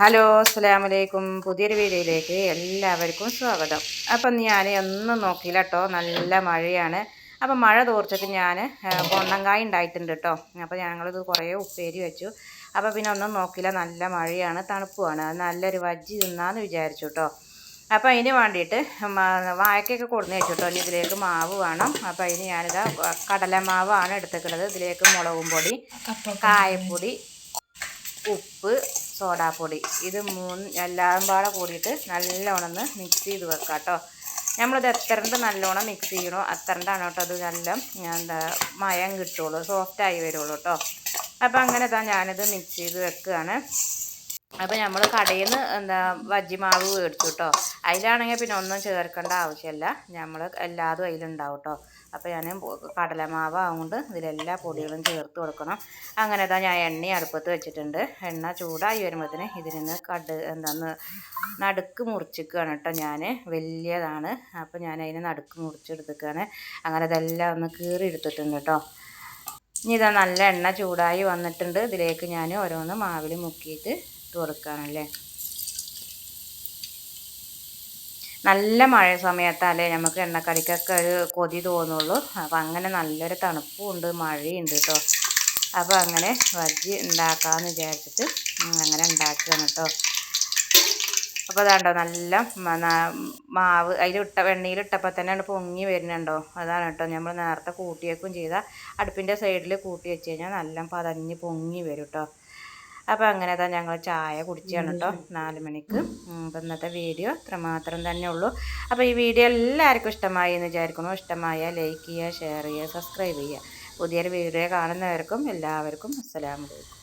Hello അസ്സാം വലൈക്കും പുതിയൊരു വീഡിയോയിലേക്ക് എല്ലാവർക്കും സ്വാഗതം. അപ്പം ഞാൻ ഒന്നും നോക്കിയില്ല കേട്ടോ നല്ല മഴയാണ്. അപ്പം മഴ തോർച്ചിട്ട് ഞാൻ പൊണ്ണങ്കായ ഉണ്ടായിട്ടുണ്ട് കേട്ടോ അപ്പോൾ ഞങ്ങളിത് കുറേ ഉപ്പേരി വെച്ചു. അപ്പോൾ പിന്നെ ഒന്നും നോക്കിയില്ല. നല്ല മഴയാണ്. തണുപ്പുമാണ്. അത് നല്ലൊരു വജ്ജി തിന്നാന്ന് വിചാരിച്ചു കേട്ടോ അപ്പോൾ അതിന് വേണ്ടിയിട്ട് വാഴക്കൊക്കെ കൊടുന്ന് വെച്ചു കേട്ടോ ഇനി ഇതിലേക്ക് മാവ് വേണം. അപ്പോൾ അതിന് ഞാനിതാ കടലമാവാണ് എടുത്തേക്കുന്നത്. ഇതിലേക്ക് മുളകും പൊടി. കായപ്പൊടി ഉപ്പ് സോഡാപ്പൊടി. ഇത് മൂന്ന് എല്ലാം പാടെ കൂടിയിട്ട് നല്ലോണം മിക്സ് ചെയ്ത് വെക്കാം കേട്ടോ നമ്മളിത് എത്രണ്ട് നല്ലോണം മിക്സ് ചെയ്യണോ അത്രണ്ടാണ് കേട്ടോ അത് നല്ല എന്താ മയം കിട്ടുള്ളൂ സോഫ്റ്റായി വരുള്ളൂ കേട്ടോ അപ്പോൾ അങ്ങനെ താ ഞാനിത് മിക്സ് ചെയ്ത് വെക്കുകയാണ് അപ്പോൾ നമ്മൾ കടയിൽ നിന്ന് എന്താ വജ്ജിമാവ് മേടിച്ചു കേട്ടോ അതിലാണെങ്കിൽ പിന്നെ ഒന്നും ചേർക്കേണ്ട ആവശ്യമില്ല. നമ്മൾ എല്ലാതും അതിലുണ്ടാവും കേട്ടോ അപ്പോൾ ഞാൻ കടലമാവ് ആവുകൊണ്ട് ഇതിലെല്ലാ പൊടികളും ചേർത്ത് കൊടുക്കണം. അങ്ങനെ തന്നെ ഞാൻ എണ്ണ അടുപ്പത്ത് വെച്ചിട്ടുണ്ട്. എണ്ണ ചൂടായി വരുമ്പോഴത്തേന് നിന്ന് കട് എന്താന്ന് നടുക്ക് മുറിച്ചിക്കുകയാണ് കേട്ടോ ഞാൻ വലിയതാണ്. അപ്പോൾ ഞാൻ അതിനെ നടുക്ക് മുറിച്ചെടുത്തേക്കാണ്. അങ്ങനെ ഇതെല്ലാം ഒന്ന് കീറി എടുത്തിട്ടുണ്ട് കേട്ടോ ഇനി ഇതാ നല്ല എണ്ണ ചൂടായി വന്നിട്ടുണ്ട്. ഇതിലേക്ക് ഞാൻ ഓരോന്ന് മാവിൽ മുക്കിയിട്ട് ഇട്ട് കൊടുക്കുകയാണല്ലേ നല്ല മഴ സമയത്താലേ നമുക്ക് എണ്ണക്കടിക്കൊക്കെ ഒരു കൊതി തോന്നുള്ളൂ. അപ്പം അങ്ങനെ നല്ലൊരു തണുപ്പും ഉണ്ട് മഴയുണ്ട് കേട്ടോ അപ്പോൾ അങ്ങനെ ബജ്ജി ഉണ്ടാക്കാമെന്ന് വിചാരിച്ചിട്ട് അങ്ങനെ ഉണ്ടാക്കുകയാണ് കേട്ടോ അപ്പോൾ അതാണ്ടോ നല്ല മാവ് അതിലിട്ട വെണ്ണയിലിട്ടപ്പോൾ തന്നെ ആണ് പൊങ്ങി വരുന്നുണ്ടോ? അതാണ് കേട്ടോ നമ്മൾ നേരത്തെ കൂട്ടിയേക്കും ചെയ്ത. അടുപ്പിന്റെ സൈഡിൽ കൂട്ടി വെച്ച് കഴിഞ്ഞാൽ നല്ല പതഞ്ഞ് പൊങ്ങി വരും കേട്ടോ അപ്പോൾ അങ്ങനെ തന്നെ ഞങ്ങൾ ചായ കുടിച്ചാണ് കേട്ടോ നാല് മണിക്ക്. അപ്പം ഇന്നത്തെ വീഡിയോ ഇത്രമാത്രം തന്നെ ഉള്ളൂ. അപ്പോൾ ഈ വീഡിയോ എല്ലാവർക്കും ഇഷ്ടമായി എന്ന് വിചാരിക്കുന്നു. ഇഷ്ടമായ ലൈക്ക് ചെയ്യുക ഷെയർ ചെയ്യുക സബ്സ്ക്രൈബ് ചെയ്യുക. പുതിയൊരു വീഡിയോ കാണുന്നവർക്കും എല്ലാവർക്കും അസ്സലാമു അലൈക്കും.